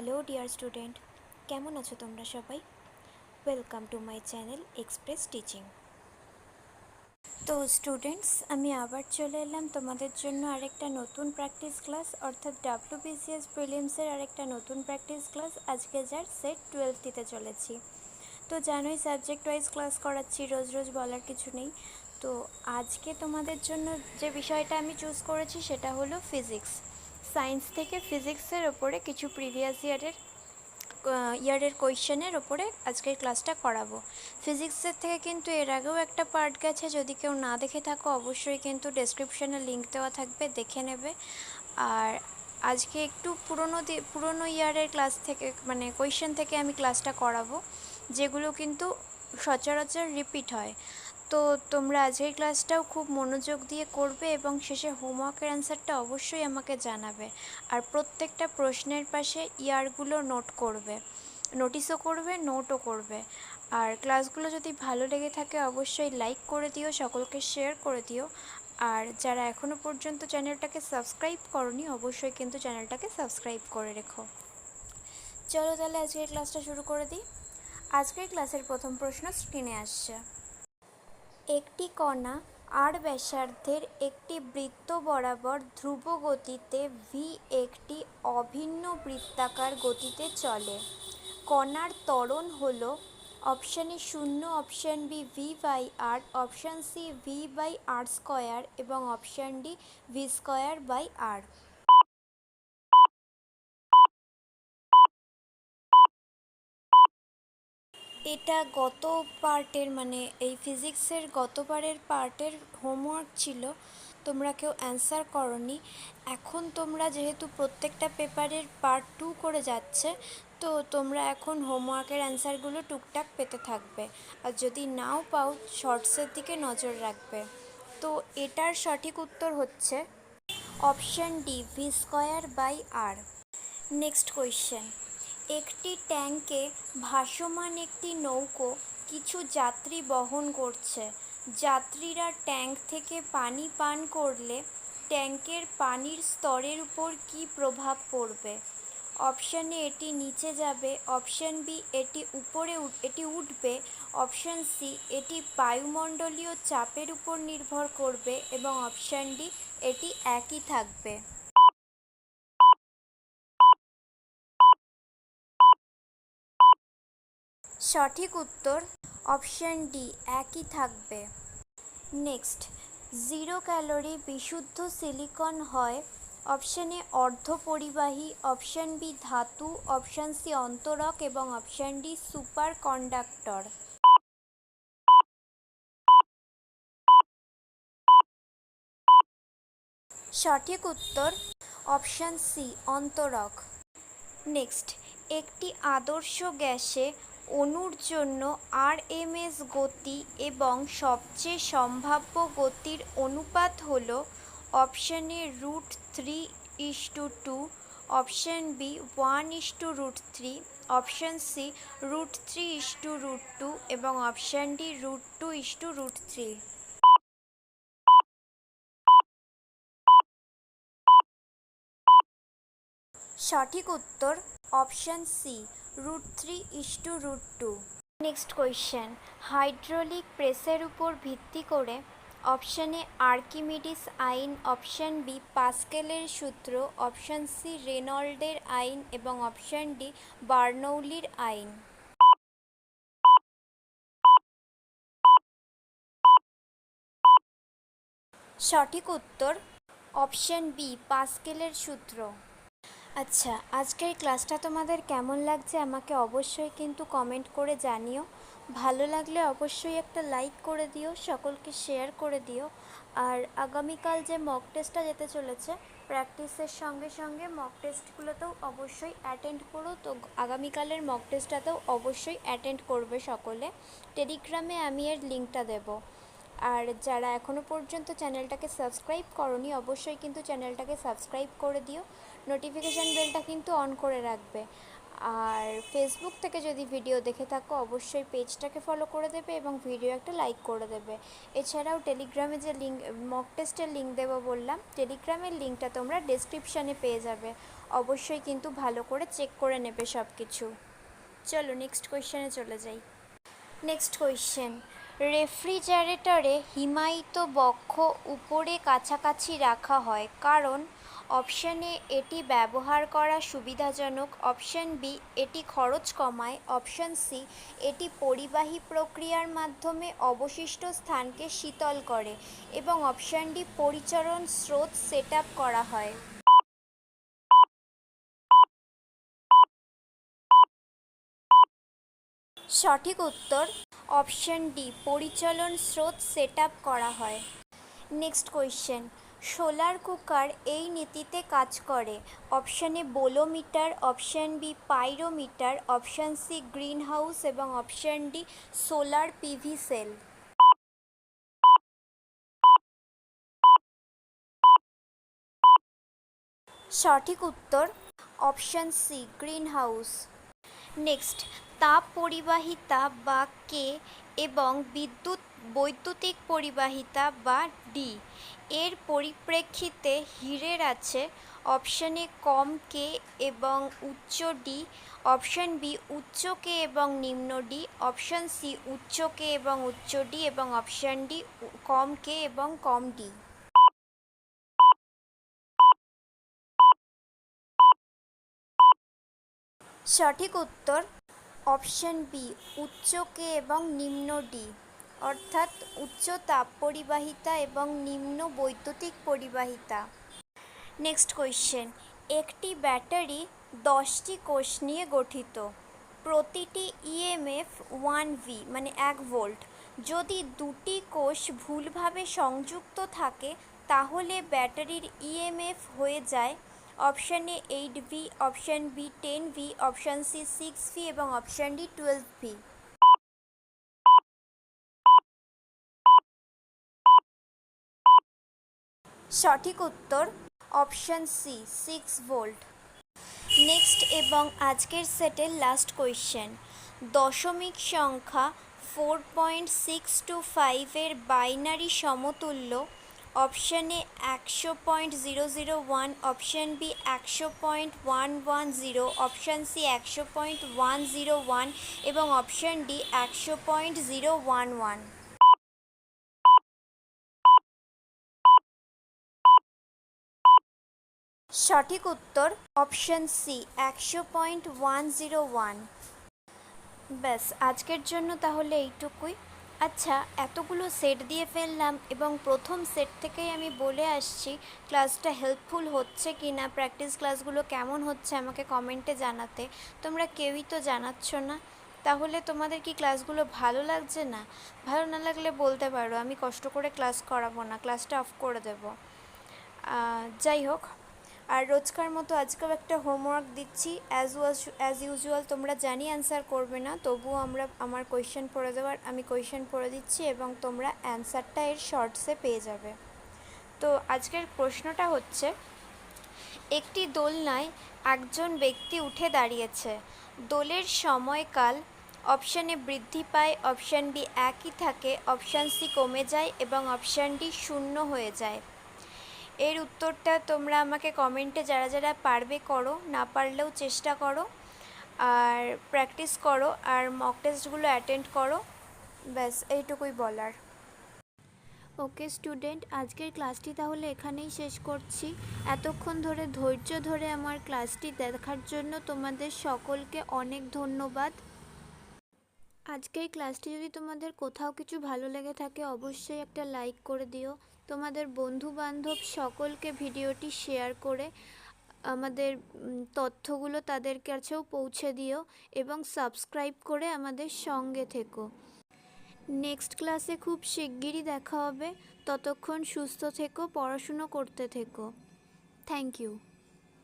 Hello dear student, কেমন আছো তোমরা সবাই? Welcome to my channel express teaching তো স্টুডেন্টস আমি আবার চলে এলাম তোমাদের জন্য আরেকটা নতুন প্র্যাকটিস ক্লাস অর্থাৎ ডাব্লিউবিসিএস প্রিলিমসের আরেকটা নতুন প্র্যাকটিস ক্লাস আজকে যার সেট টুয়েলভ দিতে চলেছি। তো জানোই সাবজেক্ট ওয়াইজ ক্লাস করাচ্ছি, রোজ রোজ বলার কিছু নেই। তো আজকে তোমাদের জন্য যে বিষয়টা আমি চুজ করেছি সেটা হলো ফিজিক্স সায়েন্স থেকে ফিজিক্সের ওপরে কিছু প্রিভিয়াস ইয়ারের ইয়ারের কোয়েশ্চেনের ওপরে আজকের ক্লাসটা করাবো। ফিজিক্সের থেকে কিন্তু এর আগেও একটা পার্ট গেছে, যদি কেউ না দেখে থাকো অবশ্যই কিন্তু ডেসক্রিপশনে লিঙ্ক দেওয়া থাকবে, দেখে নেবে। আর আজকে একটু পুরনো পুরনো ইয়ারের ক্লাস থেকে মানে কোয়েশ্চেন থেকে আমি ক্লাসটা করাবো, যেগুলো কিন্তু সচরাচর রিপিট হয়। তো তোমরা আজকের ক্লাসটাও খুব মনোযোগ দিয়ে করবে এবং শেষে হোমওয়ার্কের অ্যান্সারটা অবশ্যই আমাকে জানাবে। আর প্রত্যেকটা প্রশ্নের পাশে ইয়ারগুলো নোট করবে। নোটিশও করবে নোটও করবে। আর ক্লাসগুলো যদি ভালো লেগে থাকে অবশ্যই লাইক করে দিও, সকলকে শেয়ার করে দিও। আর যারা এখনও পর্যন্ত চ্যানেলটাকে সাবস্ক্রাইব করনি, অবশ্যই কিন্তু চ্যানেলটাকে সাবস্ক্রাইব করে রেখো। চলো তাহলে আজকের ক্লাসটা শুরু করে দিই। আজকের ক্লাসের প্রথম প্রশ্ন স্ক্রিনে আসছে। একটি কণা আর ব্যাসার্ধের একটি বৃত্ত বরাবর ধ্রুব গতিতে ভি একটি অভিন্ন বৃত্তাকার গতিতে চলে। কণার ত্বরণ হল অপশান শূন্য, option B V by R option C V by R square এবং option D V square by R এটা গত পার্টের মানে এই ফিজিক্সের গতবারের পার্টের হোমওয়ার্ক ছিল। তোমরা কেউ অ্যান্সার করনি। এখন তোমরা যেহেতু প্রত্যেকটা পেপারের পার্ট টু করে যাচ্ছে, তো তোমরা এখন হোমওয়ার্কের অ্যান্সারগুলো টুকটাক পেতে থাকবে। আর যদি নাও পাও শর্টসের দিকে নজর রাখবে। তো এটার সঠিক উত্তর হচ্ছে option D V square by R next question একটি ট্যাঙ্কে ভাসমান একটি নৌকো কিছু যাত্রী বহন করছে। যাত্রীরা ট্যাঙ্ক থেকে পানি পান করলে ট্যাঙ্কের পানির স্তরের উপর কী প্রভাব পড়বে? অপশান এ এটি নিচে যাবে, অপশান বি এটি উপরে এটি উঠবে, অপশান সি এটি বায়ুমণ্ডলীয় চাপের উপর নির্ভর করবে এবং অপশান ডি এটি একই থাকবে। সঠিক উত্তর অপশান ডি একই থাকবে। নেক্সট জিরো ক্যালোরি বিশুদ্ধ সিলিকন হয়। অপশান এ অর্ধপরিবাহী। অপশান বি ধাতু। অপশান সি অন্তরক এবং অপশান ডি সুপার কন্ডাক্টর সঠিক উত্তর অপশান সি অন্তরক। নেক্সট একটি আদর্শ গ্যাসে অণুর জন্য আর এম এস গতি এবং সবচেয়ে সম্ভাব্য গতির অনুপাত হল option A root three is to two option B one is to root three, option C root three is to root two এবং option D root two is to root three. সঠিক উত্তর option C root three is to root two next question hydraulic প্রেসের উপর ভিত্তি করে option Archimedes আইন, option B পাস্কেলের সূত্র, অপশান সি রেনল্ডের আইন এবং অপশান ডি বার্নৌলির আইন। সঠিক উত্তর অপশান বি পাস্কেলের সূত্র। আচ্ছা আজকের ক্লাসটা তোমাদের কেমন লাগছে আমাকে অবশ্যই কিন্তু কমেন্ট করে জানিও। ভালো লাগলে অবশ্যই একটা লাইক করে দিও, সকলকে শেয়ার করে দিও। আর আগামীকাল যে মক টেস্টটা যেতে চলেছে প্র্যাকটিসের সঙ্গে সঙ্গে মক টেস্টগুলোতেও অবশ্যই অ্যাটেন্ড করো। তো আগামীকালের মক টেস্টটাতেও অবশ্যই অ্যাটেন্ড করবে সকলে। টেলিগ্রামে আমি এর লিঙ্কটা দেবো। আর যারা এখনও পর্যন্ত চ্যানেলটাকে সাবস্ক্রাইব করনি, অবশ্যই কিন্তু চ্যানেলটাকে সাবস্ক্রাইব করে দিও। নোটিফিকেশান বেলটা কিন্তু অন করে রাখবে। আর ফেসবুক থেকে যদি ভিডিও দেখে থাকো, অবশ্যই পেজটাকে ফলো করে দেবে এবং ভিডিও একটা লাইক করে দেবে। এছাড়াও টেলিগ্রামে যে লিঙ্ক মক টেস্টের লিঙ্ক দেবো বললাম টেলিগ্রামের লিঙ্কটা তোমরা ডেসক্রিপশানে পেয়ে যাবে। অবশ্যই কিন্তু ভালো করে চেক করে নেবে সব কিছু চলো নেক্সট কোয়েশ্চেনে চলে যাই। নেক্সট কোয়েশ্চেন রেফ্রিজারেটরে হিমায়িত বক্ষ উপরে কাছাকাছি রাখা হয়। কারণ অপশান এ এটি ব্যবহার করা সুবিধাজনক। অপশান বি, এটি খরচ কমায়। অপশান সি, এটি পরিবাহী প্রক্রিয়ার মাধ্যমে অবশিষ্ট স্থানকে শীতল করে এবং অপশান ডি পরিচরণ স্রোত সেট করা হয়। সঠিক উত্তর, অপশন ডি, পরিচালন স্রোত সেট করা হয়। নেক্সট কোয়েশ্চেন সোলার কুকার এই নীতিতে কাজ করে। Option bolometer, option B pyrometer, option C green house এবং option D solar PV cell. সঠিক উত্তর option C green house next, তাপ পরিবাহিতা বা কে এবং বিদ্যুৎ বৈদ্যুতিক পরিবাহিতা বা ডি। এর পরিপ্রেক্ষিতে হীরের আছে অপশান এ কম কে এবং উচ্চ ডি অপশান বি উচ্চ কে এবং নিম্ন ডি অপশান সি উচ্চ কে এবং উচ্চ ডি এবং অপশান ডি কম কে এবং কম ডি সঠিক উত্তর অপশন বি উচ্চ কে এবং নিম্ন ডি অর্থাৎ উচ্চ তাপ পরিবাহিতা এবং নিম্ন বৈদ্যুতিক পরিবাহিতা। নেক্সট কোয়েশ্চেন একটি ব্যাটারি দশটি কোষ নিয়ে গঠিত। প্রতিটি ইএমএফ ওয়ান ভি মানে এক ভোল্ট যদি দুটি কোষ ভুলভাবে সংযুক্ত থাকে, তাহলে ব্যাটারির ইএমএফ হয়ে যায় option A eight V option B ten V option C six V এবং অপশান ডি টুয়েলভ ভি সঠিক উত্তর option C six volt next এবং আজকের সেটের লাস্ট কোয়েশ্চেন দশমিক সংখ্যা ফোর পয়েন্ট সিক্স টু ফাইভের বাইনারি সমতুল্য। অপশান এ একশো point zero zero one option B একশো point one one zero option C একশো পয়েন্ট ওয়ান জিরো ওয়ান এবং অপশান ডি একশো পয়েন্ট জিরো ওয়ান ওয়ান সঠিক উত্তর অপশান সি একশো পয়েন্ট ওয়ান জিরো ওয়ান। ব্যাস, আজকের জন্য তাহলে এইটুকুই। আচ্ছা এতগুলো সেট দিয়ে ফেললাম এবং প্রথম সেট থেকেই আমি বলে আসছি ক্লাসটা হেল্পফুল হচ্ছে কি না প্র্যাকটিস ক্লাসগুলো কেমন হচ্ছে আমাকে কমেন্টে জানাতে। তোমরা কেউই তো জানাচ্ছ না। তাহলে তোমাদের কি ক্লাসগুলো ভালো লাগছে না? ভালো না লাগলে বলতে পারো, আমি কষ্ট করে ক্লাস করাবো না ক্লাসটা অফ করে দেবো। যাই হোক আর রোজকার মতো আজকেও একটা হোমওয়ার্ক দিচ্ছি। অ্যাজ ওয়াজ অ্যাজ ইউজুয়াল তোমরা জানি অ্যান্সার করবে না, তবুও আমরা, আমার কোয়েশ্চেন পড়ে দেওয়ার আমি কোয়েশ্চেন পড়ে দিচ্ছি এবং তোমরা অ্যান্সারটা এর শর্টসে পেয়ে যাবে। তো আজকের প্রশ্নটা হচ্ছে, একটি দোলনায় একজন ব্যক্তি উঠে দাঁড়িয়েছে। দোলের সময়কাল অপশানে বৃদ্ধি পায় অপশান বি একই থাকে অপশান সি কমে যায় এবং অপশান ডি শূন্য হয়ে যায়। এর উত্তরটা তোমরা আমাকে কমেন্টে যারা যারা পারবে করো, না পারলেও চেষ্টা করো, আর প্র্যাকটিস করো, আর মক টেস্টগুলো অ্যাটেন্ড করো, ব্যাস এইটুকুই বলার। ওকে স্টুডেন্ট আজকের ক্লাসটি তাহলে এখানেই শেষ করছি। এতক্ষণ ধরে, ধৈর্য ধরে আমার ক্লাসটি দেখার জন্য তোমাদের সকলকে অনেক ধন্যবাদ। আজকের ক্লাসটি যদি তোমাদের কোথাও কিছু ভালো লেগে থাকে, অবশ্যই একটা লাইক করে দিও। তোমাদের বন্ধু বান্ধব সকলকে ভিডিওটি শেয়ার করে, আমাদের তথ্যগুলো তাদের কাছেও পৌঁছে দিও এবং সাবস্ক্রাইব করে আমাদের সঙ্গে থেকো। নেক্সট ক্লাসে খুব শিগগিরই দেখা হবে। ততক্ষণ সুস্থ থেকো, পড়াশুনো করতে থেকো। Thank you